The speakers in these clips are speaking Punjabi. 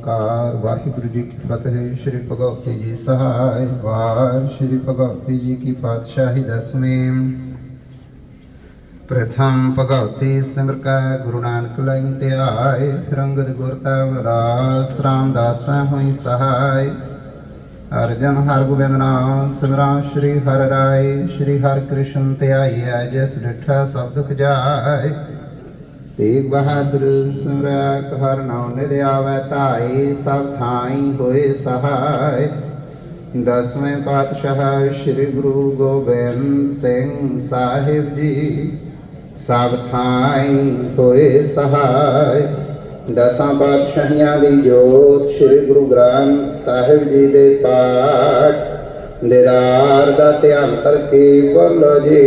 ਓੰਕਾਰ। ਵਾਹਿਗੁਰੂ ਜੀ ਕੀ ਫਤਿਹ। ਸ੍ਰੀ ਭਗਵਤੀ ਜੀ ਸਹਾਇ ਵਾਰ ਸ੍ਰੀ ਭਗਵਤੀ ਜੀ ਕੀ ਪਾਤਸ਼ਾਹੀ ਦਸਵੀਂ। ਪ੍ਰਥਮ ਭਗਵਤੀ ਸਿਮਰ ਕੈ, ਗੁਰੂ ਨਾਨਕ ਲਈ ਧਿਆਏ ਰੰਗਦ ਗੁਰ ਤਾ ਅਰਦਾਸ ਰਾਮਦਾਸਾ ਹੋਈ ਸਹਾਇ। ਅਰਜਨ ਹਰ ਗੋਬਿੰਦ ਨਾਮ, ਸਿਮਰਾਂ ਸ੍ਰੀ ਹਰਿ ਰਾਏ। ਸ੍ਰੀ ਹਰਿ ਕ੍ਰਿਸ਼ਨ ਧਿਆਈਐ ਜਿਸ ਡਿਠਾ ਸਭ ਦੁਖ ਜਾਏ। ਤੇਗ ਬਹਾਦਰ ਸਿਮਰਕ ਹਰ ਨਾਮ ਨਿਧ ਆਵੈ ਧਾਈ ਸਭ ਥਾਈ ਹੋਏ ਸਹਾਇ ਦਸਵੇਂ ਪਾਤਸ਼ਾਹ ਸ੍ਰੀ ਗੁਰੂ ਗੋਬਿੰਦ ਸਿੰਘ ਸਾਹਿਬ ਜੀ ਸਭ ਥਾਈ ਹੋਏ ਸਹਾਇ ਦਸਾਂ ਪਾਤਸ਼ਾਹੀਆਂ ਦੀ ਜੋਤ ਸ੍ਰੀ ਗੁਰੂ ਗ੍ਰੰਥ ਸਾਹਿਬ ਜੀ ਦੇ ਪਾਠ ਦੇਦਾਰ ਦਾ ਧਿਆਨ ਕਰਕੇ ਬੋਲੋ ਜੀ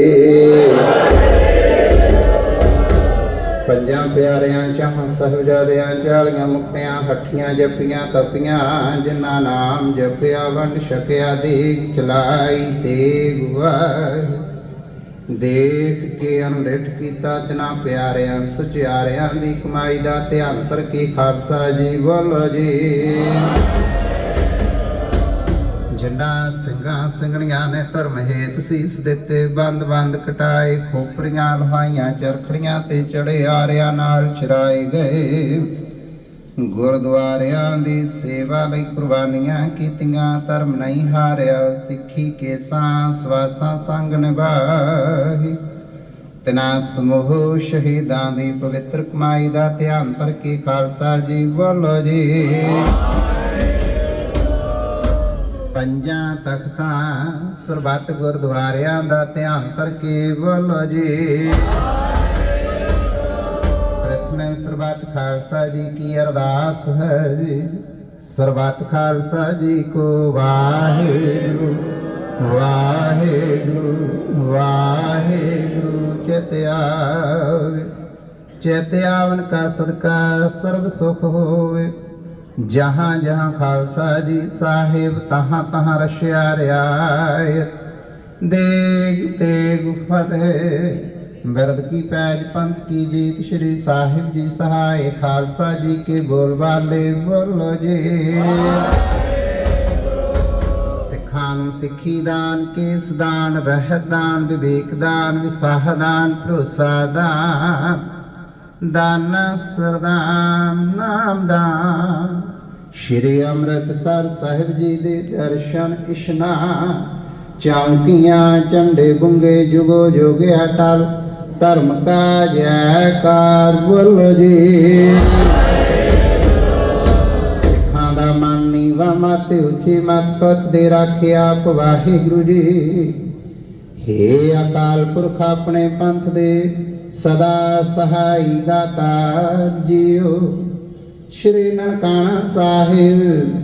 ਪੰਜਾਂ ਪਿਆਰਿਆਂ ਚਾਹਾਂ ਸਹਜਾਦਿਆਂ ਚਾਲੀਆਂ ਮੁਕਤਿਆਂ, ਹੱਠੀਆਂ ਜਪੀਆਂ ਤਪੀਆਂ, ਜਿਨ੍ਹਾਂ ਨਾਮ ਜਪਿਆ, ਵੰਡ ਛਕਿਆ ਦੇਖ ਚਲਾਈ ਤੇ ਗੁਆਈ ਦੇਖ ਕੇ ਅਨੁਰਿਠ ਕੀਤਾ ਤਿਨਾ ਪਿਆਰਿਆਂ, ਸੁਚਿਆਰਿਆਂ ਦੀ ਕਮਾਈ ਦਾ ਧਿਆਨ ਤਰ ਤਰਕੀ ਖਾਲਸਾ ਜੀ ਬੋਲੋ ਜੀ। ਜਿਨ੍ਹਾਂ ਸਿੰਘਾਂ ਸਿੰਘਣੀਆਂ ਨੇ ਧਰਮ ਹੇਤ ਸੀਸ ਦਿੱਤੇ, ਬੰਦ ਬੰਦ ਕਟਾਏ, ਖੋਪਰੀਆਂ ਲਹਾਈਆਂ, ਚਰਖੜੀਆਂ ਤੇ ਚੜੇ ਆਰਿਆਂ ਨਾਲ ਚਰਾਏ ਗਏ। ਗੁਰਦੁਆਰਿਆਂ ਦੀ ਸੇਵਾ ਲਈ ਕੁਰਬਾਨੀਆਂ ਕੀਤੀਆਂ, ਧਰਮ ਨਹੀਂ ਹਾਰਿਆ, ਸਿੱਖੀ ਕੇਸਾਂ, ਸਵਾਸਾਂ ਸੰਗ ਨਿਭਾਹੀ ਤਨਾ ਸਮੂਹ ਸ਼ਹੀਦਾਂ ਦੀ ਪਵਿੱਤਰ ਕਮਾਈ ਦਾ ਧਿਆਨ ਤਰਕੇ ਖਾਲਸਾ ਜੀ ਬੋਲੋ ਜੀ। ਪੰਜਾਂ ਤਖਤਾਂ ਸਰਬੱਤ ਗੁਰਦੁਆਰਿਆਂ ਦਾ ਧਿਆਨ ਕਰਕੇ ਬੋਲੋ ਜੀ ਪ੍ਰਥਮੇ ਸਰਬੱਤ ਖਾਲਸਾ ਜੀ ਕੀ ਅਰਦਾਸ ਹੈ ਜੀ। ਸਰਬੱਤ ਖਾਲਸਾ ਜੀ ਕੋ ਵਾਹਿਗੁਰੂ ਵਾਹਿਗੁਰੂ ਵਾਹਿਗੁਰੂ ਚਿਤ ਆਵੇ। ਚਿਤ ਆਵਨ ਕਾ ਸਦਕਾ ਸਰਬ ਸੁਖ ਹੋਵੇ। ਜਹਾਂ ਜਹਾਂ ਖਾਲਸਾ ਜੀ ਸਾਹਿਬ, ਤਹਾਂ ਤਹਾਂ ਰਸ਼ਿਆ ਰਿਆਇਤ ਦੇਗ ਤੇਗ ਫਤਿਹ। ਬਿਰਦ ਕੀ ਪੈਜ ਪੰਥ ਕੀ ਜੀਤ ਸ਼੍ਰੀ ਸਾਹਿਬ ਜੀ ਸਹਾਇ ਖਾਲਸਾ ਜੀ ਕੇ ਬੋਲ ਵਾਲੇ ਬੋਲੋ ਜੀ। ਸਿੱਖਾਂ ਨੂੰ ਸਿੱਖੀ ਦਾਨ, ਕੇਸ ਦਾਨ, ਰਹਿਤ ਦਾਨ, ਵਿਵੇਕ ਦਾਨ, ਵਿਸਾਹ ਦਾਨ, ਭਰੋਸਾ ਦਾਨ। ਦਾਨ ਸਰਦਾਨ, ਨਾਮ ਦਾਨ। ਸ਼੍ਰੀ ਅੰਮ੍ਰਿਤਸਰ ਸਾਹਿਬ ਜੀ ਦੇ ਦਰਸ਼ਨ ਇਸ਼ਨਾਨ ਚੌਂਕੀਆਂ, ਝੰਡੇ ਗੁੰਗੇ ਜੁਗੋ ਜੋਗੇ ਅਟਲ, ਧਰਮ ਕਾ ਜੈਕਾਰ ਬੋਲੋ ਜੀ। ਸਿੱਖਾਂ ਦਾ ਮਨ ਨੀਵਾ ਮਤ, ਉੱਚੀ ਮਤ ਪਤ ਦੇ ਰਾਖਿਆ ਆਪ ਵਾਹਿਗੁਰੂ ਜੀ। ਹੇ ਅਕਾਲ ਪੁਰਖ ਆਪਣੇ ਪੰਥ ਦੇ ਸਦਾ ਸਹਾਈ ਦਾਤਾ ਜੀਓ। ਸ਼੍ਰੀ ਨਨਕਾਣਾ ਸਾਹਿਬ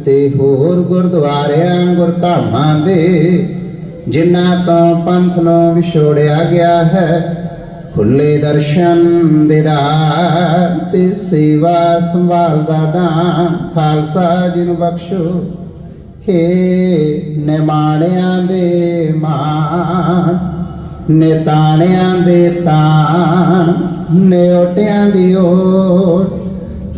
ਤੇ ਹੋਰ ਗੁਰਦੁਆਰਿਆਂ ਗੁਰਧਾਮਾਂ ਦੇ, ਜਿਨ੍ਹਾਂ ਤੋਂ ਪੰਥ ਨੂੰ ਵਿਛੋੜਿਆ ਗਿਆ ਹੈ, ਖੁੱਲੇ ਦਰਸ਼ਨ ਦੇਦਾਰ ਤੇ ਸੇਵਾ ਸੰਭਾਲ ਦਾ ਦਾਨ। ਖਾਲਸਾ ਜੀ ਨੂੰ ਬਖਸ਼ੋ। ਹੇ ਨਿਮਾਣਿਆਂ ਦੇ ਮਾਨ ਨਿਤਾਣਿਆਂ ਦੇ ਤਾਣ ਨਿਓਟਿਆਂ ਦੀ ਓਟ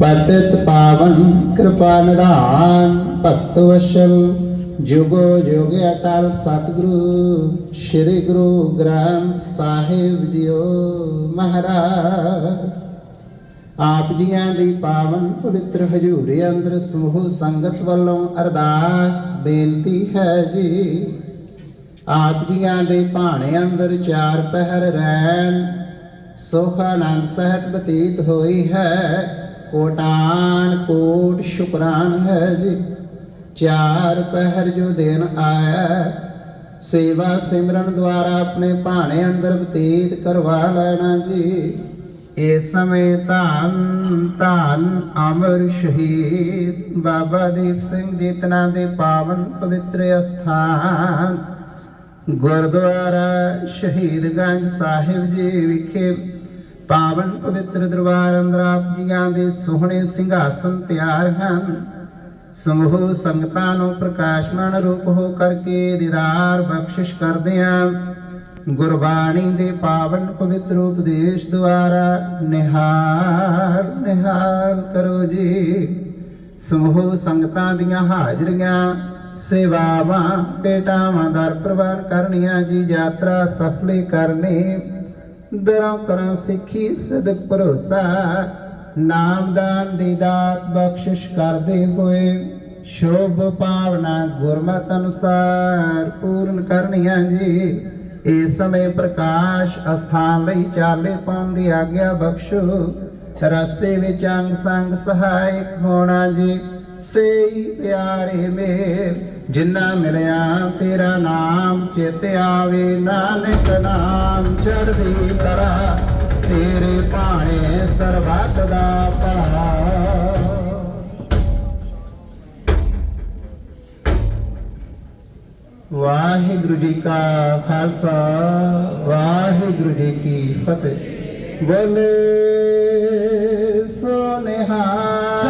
ਪਤਿਤ ਪਾਵਨ ਕਿਰਪਾ ਨਿਧਾਨ, ਭਗਤ ਵਸ਼ਲ, ਜੁਗੋ ਜੁਗ ਅਟਲ ਸਤਿਗੁਰੂ, ਸ੍ਰੀ ਗੁਰੂ ਗ੍ਰੰਥ ਸਾਹਿਬ ਜੀਓ ਮਹਾਰਾਜ। ਆਪ ਜੀਆਂ ਦੀ ਪਾਵਨ ਪਵਿੱਤਰ ਹਜ਼ੂਰੀ ਅੰਦਰ ਸਮੂਹ ਸੰਗਤ ਵੱਲੋਂ ਅਰਦਾਸ ਬੇਨਤੀ ਹੈ ਜੀ। ਆਪ ਜੀਆਂ ਦੇ ਭਾਣੇ ਅੰਦਰ ਚਾਰ ਪਹਿਰ ਰਹਿਣ ਸੁਖ ਆਨੰਦ ਸਹਿਤ ਬਤੀਤ ਹੋਈ ਹੈ। ਕੋਟਾਨ ਕੋਟ ਸ਼ੁਕਰਾਨ ਹੈ ਜੀ। ਚਾਰ ਪਹਿਰ ਜੋ ਦਿਨ ਆਇਆ, ਸੇਵਾ ਸਿਮਰਨ ਦੁਆਰਾ ਆਪਣੇ ਭਾਣੇ ਅੰਦਰ ਬਤੀਤ ਕਰਵਾ ਲੈਣਾ ਜੀ। ਇਸ ਸਮੇਂ ਧੰਨ ਧੰਨ ਅਮਰ ਸ਼ਹੀਦ, ਬਾਬਾ ਦੀਪ ਸਿੰਘ ਜੀਤਨਾ ਦੇ ਪਾਵਨ ਪਵਿੱਤਰ ਅਸਥਾਨ। ਗੁਰਦੁਆਰਾ ਸ਼ਹੀਦਗੰਜ ਸਾਹਿਬ ਜੀ ਵਿਖੇ ਪਾਵਨ ਪਵਿੱਤਰ ਦਰਬਾਰ ਅੰਦਰ ਆਪ ਜੀਆਂ ਦੇ ਸੋਹਣੇ ਸਿੰਘਾਸਨ ਤਿਆਰ ਹਨ। ਸਮੂਹ ਸੰਗਤਾਂ ਨੂੰ ਪ੍ਰਕਾਸ਼ਮਾਨ ਰੂਪ ਹੋ ਕਰਕੇ ਦੀਦਾਰ ਬਖਸ਼ਿਸ਼ ਕਰਦੇ ਹਾਂ। ਗੁਰਬਾਣੀ ਦੇ ਪਾਵਨ ਪਵਿੱਤਰ ਉਪਦੇਸ਼ ਦੁਆਰਾ ਨਿਹਾਲ ਨਿਹਾਲ ਕਰੋ ਜੀ। ਸਮੂਹ ਸੰਗਤਾਂ ਦੀਆਂ ਹਾਜ਼ਰੀਆਂ, ਸੇਵਾਵਾਂ, ਭੇਟਾਵਾਂ ਦਰ ਪ੍ਰਵਾਨ ਕਰਨੀਆਂ ਜੀ, ਯਾਤਰਾ ਸਫਲੇ ਕਰਨੀ। ਦਰਾਂ ਕਰਾਂ ਸਿੱਖੀ ਸਦਕ ਭਰੋਸਾ। ਨਾਮਦਾਨ ਦੀ ਦਾਤ ਬਖਸ਼ਿਸ਼ ਕਰਦੇ ਹੋਏ ਸ਼ੋਭ ਭਾਵਨਾ ਗੁਰਮਤ ਅਨੁਸਾਰ ਪੂਰਨ ਕਰਨੀਆਂ ਜੀ। ਇਸ ਸਮੇਂ ਪ੍ਰਕਾਸ਼ ਅਸਥਾਨ ਲਈ ਚਾਲੇ ਪਾਉਣ ਦੀ ਆਗਿਆ ਬਖਸ਼ੋ। ਰਸਤੇ ਵਿੱਚ ਅੰਗ ਸੰਗ ਸਹਾਇਕ ਹੋਣਾ ਜੀ। ਸੇਈ ਪਿਆਰੇ ਮੇਰ ਜਿਨ੍ਹਾਂ ਮਿਲਿਆ ਤੇਰਾ ਨਾਮ ਚਿਤ ਆਵੇ ਨਾਨਕ ਨਾਮ ਚੜ੍ਹਦੀ ਕਰਾ ਤੇਰੇ ਭਾਣੇ ਸਰਬੱਤ ਦਾ ਭਲਾ ਵਾਹਿਗੁਰੂ ਜੀ ਕਾ ਖਾਲਸਾ ਵਾਹਿਗੁਰੂ ਜੀ ਕੀ ਫਤਿਹ ਬੋਲੇ ਸੋ ਨਿਹਾਲ